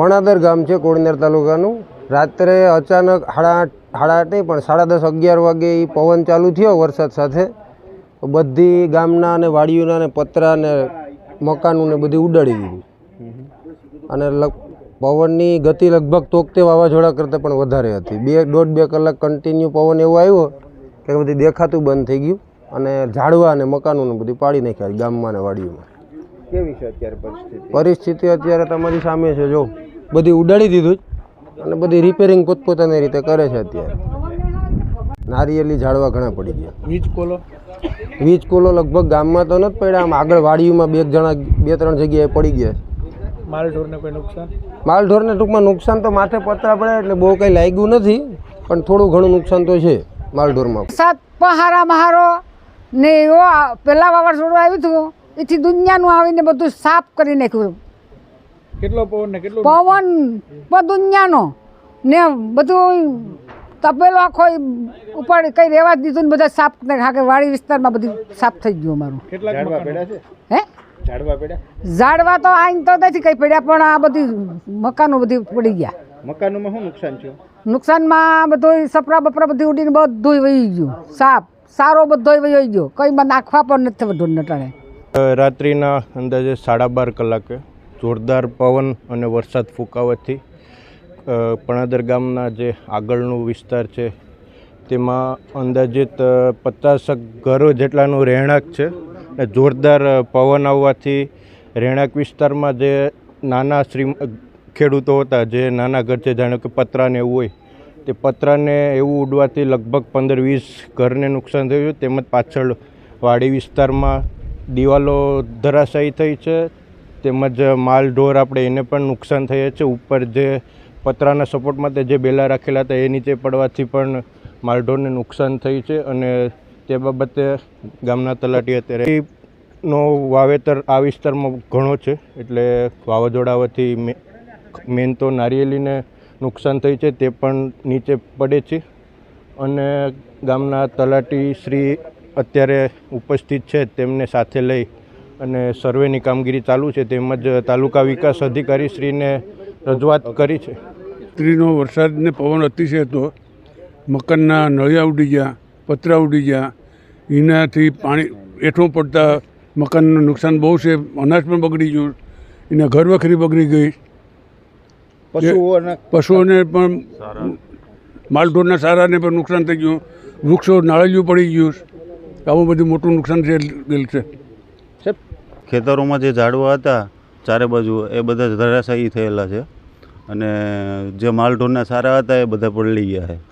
પણાદર ગામ છે કોડીનાર તાલુકાનું. રાત્રે અચાનક સાડા આઠ સાડા આઠ નહીં પણ સાડા દસ અગિયાર વાગે એ પવન ચાલુ થયો વરસાદ સાથે. બધી ગામના અને વાડીઓના અને પતરા ને મકાનું ને બધી ઉડાડી દીધું. અને લગ પવનની ગતિ લગભગ તોકતે વાવાઝોડા કરતાં પણ વધારે હતી. બે દોઢ બે કલાક કન્ટિન્યુ પવન એવો આવ્યો કે બધી દેખાતું બંધ થઈ ગયું અને ઝાડવા અને મકાનોને બધું પાડી નાખ્યા ગામમાં અને વાડીઓમાં. કેવી છે અત્યારે પરિસ્થિતિ? પરિસ્થિતિ અત્યારે તમારી સામે છે જો. બધી ઉડાડી દીધું જ. અને બધી રિપેરિંગ પોતપોતાની રીતે કરે છે અત્યારે. નારિયેલી ઝાડવા ઘણા પડી ગયા. વીજ કોલો? વીજ કોલો લગભગ ગામમાં તો નથી પડ્યા આમ આગળ વાડીઓમાં બે જણા બે ત્રણ જગ્યાએ પડી ગયા. માલઢોરને કોઈ નુકસાન? માલઢોરને ટૂંકમાં નુકસાન તો માથે પતરા પડે એટલે બહુ કંઈ લાગ્યું નથી પણ થોડું ઘણું નુકસાન તો છે માલઢોરમાં. સાત પહારા મહારો ને એવો પહેલાં પહેલા વાવાઝોડું આવ્યું હતું એથી દુનિયાનું આવીને બધું સાફ કરી નાખ્યું. કેટલો પવન ને કેટલો પવન પણ દુનિયાનો ને બધું તપેલો આખો ઉપર કઈ રહેવા જ દીધું ને બધા સાફ ને વાડી વિસ્તારમાં બધું સાફ થઈ ગયું અમારું. કેટલા ઝાડવા પડ્યા છે? હે? ઝાડવા પડ્યા? ઝાડવા તો આઈને તો નથી કઈ પડ્યા પણ આ બધી મકાનો બધી પડી ગયા. મકાનોમાં શું નુકસાન થયું? નુકસાનમાં બધું સપરા બપરા બધું ઉડીને બધું વહી ગયું. સાફ સારો બધો વહી ગયો. કંઈમાં નાખવા પણ નથી બધું નટાણે. રાત્રિના અંદાજે સાડા બાર કલાકે જોરદાર પવન અને વરસાદ ફૂંકાવાથી પણાદર ગામના જે આગળનું વિસ્તાર છે, તેમાં અંદાજિત પચાસક ઘરો જેટલાનું રહેણાંક છે. અને જોરદાર પવન આવવાથી રહેણાંક વિસ્તારમાં જે નાના શ્રી ખેડૂતો હતા, જે નાના ઘર છે, જાણે કે પતરાને એવું હોય, તે પતરાને એવું ઉડવાથી લગભગ પંદર વીસ ઘરને નુકસાન થયું. તેમજ પાછળ વાડી વિસ્તારમાં દિવાલો ધરાશાયી થઈ છે. તેમજ માલ, ઢોર આપણે એને પણ નુકસાન થયે છે ઉપર જે પતરાના સપોર્ટ માટે જે બેલા રાખેલા હતા, એ નીચે પડવાથી પણ માલઢોરને નુકસાન થયું છે અને તે બાબતે ગામના તલાટી અત્યારે નો વાવેતર આ વિસ્તારમાં ઘણો છે. એટલે વાવાઝોડાવાથી મેન તો નારિયેલીને નુકસાન થયું છે, તે પણ નીચે પડે છે. અને ગામના તલાટી શ્રી અત્યારે ઉપસ્થિત છે, તેમને સાથે લઈ અને સર્વેની કામગીરી ચાલુ છે તેમજ તાલુકા વિકાસ અધિકારી શ્રીને રજૂઆત કરી છે. સ્ત્રીનો વરસાદને પવન અતિશય હતો મકાનના નળિયા ઉડી ગયા પતરા ઉડી ગયા એનાથી પાણી એઠું પડતા મકાનનું નુકસાન બહુ છે અનાજ પણ બગડી ગયું એના ઘર વખરી બગડી ગઈ. પશુઓના પશુઓને પણ માલઢોરના સારાને પણ નુકસાન થઈ ગયું વૃક્ષો નાળિયું પડી ગયું આવું બધું મોટું નુકસાન છે ગયેલ છે. ખેતરોમાં જે ઝાડવા હતા, ચારે બાજુ એ બધા ધરાશાયી થયેલા છે. અને જે માલઢોરના સારા હતા એ બધા પલળી ગયા છે.